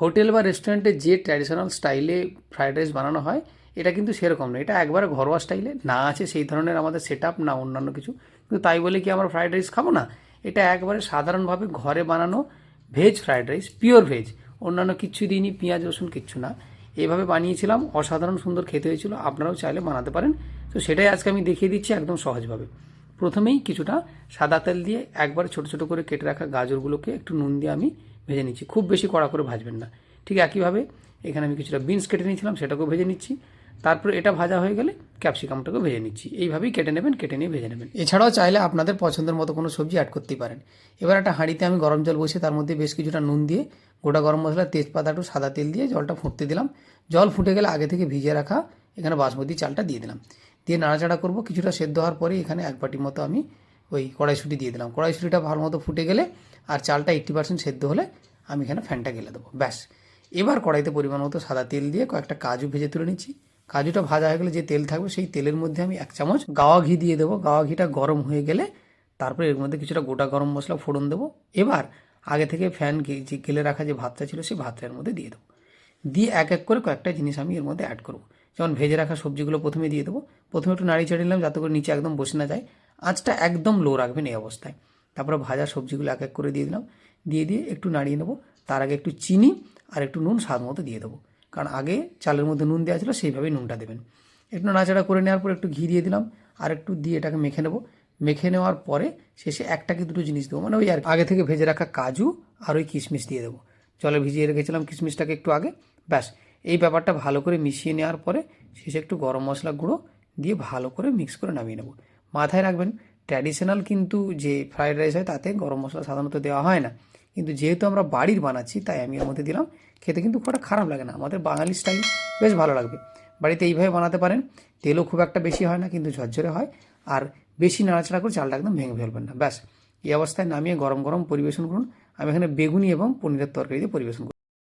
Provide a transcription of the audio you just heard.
Hotel বা রেস্টুরেন্টে যে ট্র্যাডিশনাল স্টাইলে ফ্রাইড রাইস বানানো হয়, এটা কিন্তু সেরকম না এটা একবারে ঘরোয়া স্টাইলে, না আছে সেই ধরনের আমাদের সেট আপ না অন্যান্য কিছু। কিন্তু তাই বলে কি আমরা ফ্রাইড রাইস খাব না? এটা একবারে সাধারণভাবে ঘরে বানানো veg fried rice, pure veg. অন্যান্য কিচ্ছু দিইনি, পেঁয়াজ, রসুন, কিচ্ছু না। এভাবে বানিয়েছিলাম, অসাধারণ সুন্দর খেতে হয়েছিল, আপনারাও চাইলে বানাতে পারেন। তো সেটাই আজকে আমি দেখিয়ে দিচ্ছি একদম সহজভাবে। প্রথমেই কিছুটা সাদা তেল দিয়ে একবার ছোট ছোট করে কেটে রাখা গাজরগুলোকে একটু নুন দিয়ে আমি ভেজে নিচ্ছি। খুব বেশি কড়া করে ভাজবেন না। ঠিক একইভাবে এখানে আমি কিছুটা বিনস কেটে নিয়েছিলাম, সেটাকেও ভেজে নিচ্ছি। তারপরে এটা ভাজা হয়ে গেলে ক্যাপসিকামটাকেও ভেজে নিচ্ছি। এইভাবেই কেটে নেবেন, কেটে নিয়ে ভেজে নেবেন। এছাড়াও চাইলে আপনাদের পছন্দের মতো কোনো সবজি অ্যাড করতেই পারেন। এবার একটা হাঁড়িতে আমি গরম জল বসে তার মধ্যে বেশ কিছুটা নুন দিয়ে গোটা গরম মশলা, তেজপাতা একটু সাদা তেল দিয়ে জলটা ফুটতে দিলাম। জল ফুটে গেলে আগে থেকে ভিজিয়ে রাখা এখানে বাসমতি চালটা দিয়ে দিলাম। দিয়ে নাড়াচাড়া করব। কিছুটা সেদ্ধ হওয়ার পরে এখানে এক বাটির মতো আমি ওই কড়াইশুঁটি দিয়ে দিলাম। কড়াইশুঁটিটা ভালো মতো ফুটে গেলে আর চালটা এইট্টি পার্সেন্ট সেদ্ধ হলে আমি এখানে ফ্যানটা গেলে দেবো। ব্যাস। এবার কড়াইতে পরিমাণ মতো সাদা তেল দিয়ে কয়েকটা কাজু ভেজে তুলে নিচ্ছি। কাজুটা ভাজা হয়ে গেলে যে তেল থাকবে সেই তেলের মধ্যে আমি এক চামচ গাওয়া ঘি দিয়ে দেবো। গাওয়া ঘিটা গরম হয়ে গেলে তারপরে এর মধ্যে কিছুটা গোটা গরম মশলা ফোড়ন দেবো। এবার আগে থেকে ফ্যান যে গেলে রাখা যে ভাতটা ছিল সেই ভাতটার মধ্যে দিয়ে দেবো। দিয়ে এক এক করে কয়েকটা জিনিস আমি এর মধ্যে অ্যাড করব। যেমন ভেজে রাখা সবজিগুলো প্রথমে দিয়ে দেবো। প্রথমে একটু নাড়ি চাড়িয়ে নিলাম যাতে করে নিচে একদম বসে না যায়। আঁচটা একদম লো রাখবেন এই অবস্থায়। তারপরে ভাজা সবজিগুলো এক এক করে দিয়ে দিলাম। দিয়ে দিয়ে একটু নাড়িয়ে নেব। তার আগে একটু চিনি আর একটু নুন স্বাদ মতো দিয়ে দেবো। কারণ আগে চালের মধ্যে নুন দেওয়া ছিল, সেইভাবেই নুনটা দেবেন। একটু নাড়াচাড়া করে নেওয়ার পর একটু ঘি দিয়ে দিলাম। আর একটু দিয়ে এটাকে মেখে নেব। মেখে নেওয়ার পরে শেষে একটা কি দুটো জিনিস দেবো। মানে ওই আর আগে থেকে ভেজে রাখা কাজু আর ওই কিশমিশ দিয়ে দেবো। জলে ভিজিয়ে রেখেছিলাম কিশমিশটাকে একটু আগে। ব্যাস, এই ব্যাপারটা ভালো করে মিশিয়ে নেওয়ার পরে শেষে একটু গরম মশলা গুঁড়ো দিয়ে ভালো করে মিক্স করে নামিয়ে নেব। মাথায় রাখবেন ট্র্যাডিশনাল কিন্তু যে ফ্রায়েড রাইস হয় তাতে গরম মশলা সাধারণত দেওয়া হয় না। কিন্তু যেহেতু আমরা বাড়ির বানাচ্ছি, তাই আমি এর মধ্যে দিলাম। খেতে কিন্তু খুব একটা খারাপ লাগে না। আমাদের বাঙালি স্টাইল বেশ ভালো লাগবে। বাড়িতে এইভাবে বানাতে পারেন। তেলও খুব একটা বেশি হয় না, কিন্তু ঝরঝরে হয়। আর বেশি নাড়াচাড়া করে চালটা একদম ভেঙে ফেলবেন না। ব্যাস, এই অবস্থায় নামিয়ে গরম গরম পরিবেশন করুন। আমি এখানে বেগুনি এবং পনিরের তরকারি দিয়ে পরিবেশন